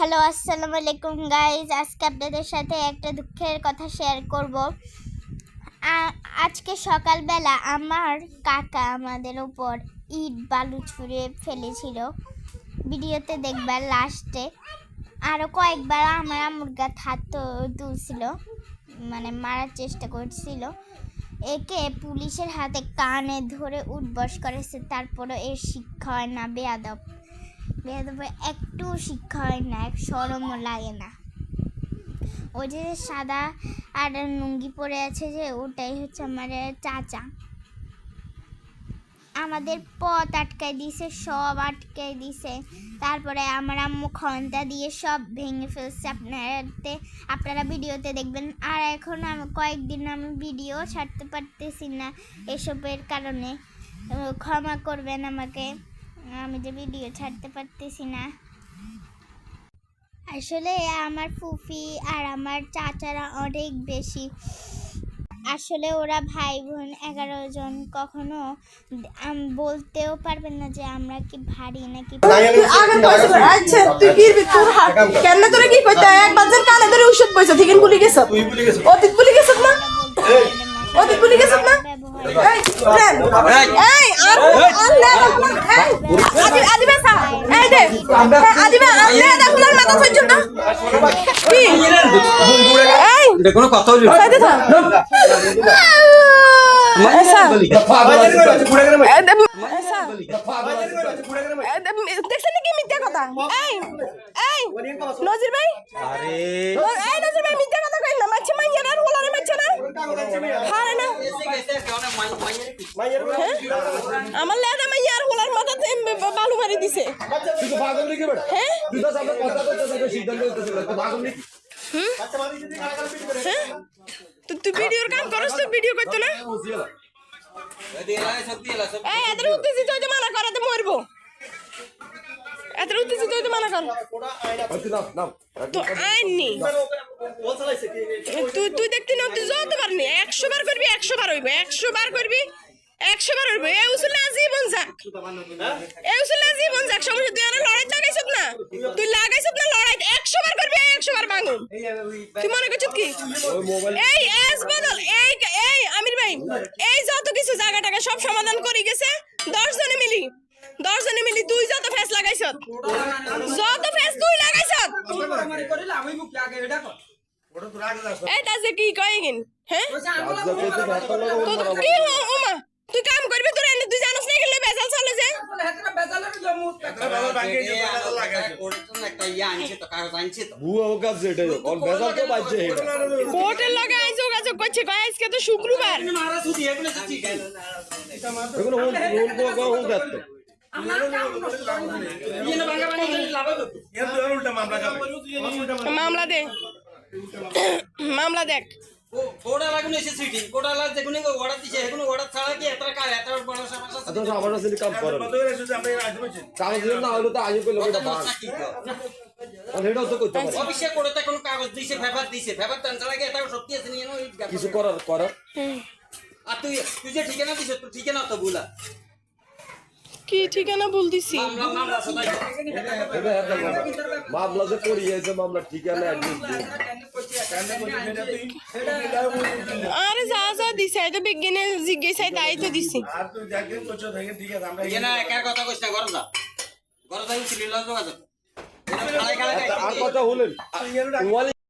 Hello, আসসালামু আলাইকুম guys আজকে আপনাদের সাথে একটা দুঃখের কথা শেয়ার করব। আজকে সকালবেলা আমার কাকা আমাদের উপর ইট বালু ছুঁড়ে ফেলেছিল। ভিডিওতে দেখবার লাস্টে আরও কয়েকবার আমার আম্মুর গাত হাত তুলছিল মানে মারার চেষ্টা করছিল। একে পুলিশের হাতে কানে ধরে উঠবস করেছে, তারপরও এর শিক্ষা হয় না, বেয়াদব। বেয়াদবে একটু শিক্ষা হয় না, এক সরমও লাগে না। ওই যে সাদা আর লুঙ্গি পরে আছে যে, ওটাই হচ্ছে আমার চাচা। আমাদের পথ আটকায় দিছে, সব আটকায় দিছে। তারপরে আমার আম্মু খন্তা দিয়ে সব ভেঙে ফেলছে। আপনারাতে, আপনারা ভিডিওতে দেখবেন, আর এখন আমি কয়েকদিন আমি ভিডিও ছাড়তে পারতেছি না এসবের কারণে। ক্ষমা করবেন আমাকে। আমি যে ভিডিও ছাড়তে পারতেছি না। আসলে আমার ফুফি আর আমার চাচারা অনেক বেশি। আসলে ওরা ভাই বোন এগারো জন কখনো বলতেও পারবেন না যে আমরা কি ভারী নাকি আচ্ছা হাত কেন তোরে কি কইতে এক বাজার কানে ধরে ওষুধ পয়সা থেকে ভুলি গেছ? তুই ভুলে গেছিস অতীত ভুলি গেছ না? ওরা বলতে পারবে না অতীত ভুলি গেছ না? ব্যবহার এই কোনো কথা দেখছেন নাকি মিথ্যা কথা এই এই নজির ভাই। আরে। এই নজির ভাই মিথ্যা কথা কইল না মাছি মাইয়া। হারে না আমার লেদা মাইয়া আর হোলার মাথাতে বালু মারি দিছে। হ্যাঁ? হ্যাঁ? তো তুই ভিডিওর কাম করছ তুই ভিডিও করতে না? এই এদের উত্তেজিত হইতে মানা কর এতে মরবো। এদের উত্তেজিত হইতে মানা কর। তো আইন নি। তুই তুই দেখতি না তুই যত পারনি একশো বার করবি, একশো বার হইবে। একশো বার করবি, একশো বার হইবে। এ উসুল জীবন যাক। এ উসুল জীবন যাক। সমস্যা তুই আর লড়াই লাগাইছত না। তুই লাগাইছত না লড়াই। একশো বার করবি একশো বার ভাঙুন। তুই মনে করছিস কি? এই এস বদল, এই এই আমির ভাই, এই যত কিছু জায়গা টাকা সব সমাধান করে গেছে, দশ জনে মিলি। দশ জনে মিলি তুই যত ফেস লাগাইছ যত ফেস তুই লাগাইছ এই তাজে কি কয় গিন হ্যাঁ? তো কি হ ওমা? তুই কাম করবি তোর এনে তুই জানোস না গেলে বেজাল চলে যে কোর্টের লগে আই যোগাযোগ করছে কয় আজকে তো শুক্রবার। মামলা দে। মামলা দেখ। কিছু করার করার। আর তুই তুই যে ঠিকানা দিছ ঠিকানা তো ভুলা। কি ঠিকানা ভুল দিছি মামলা যে করিয়েছে মামলা ঠিকানা আরে যা যা দিছে তো বিজ্ঞানে জিজ্ঞাসা তাই তো দিছি এনা একার কথা কইছ না। ঘর যা ঘর যাই ছিল যোগাযোগ এটা আর কথা হলেন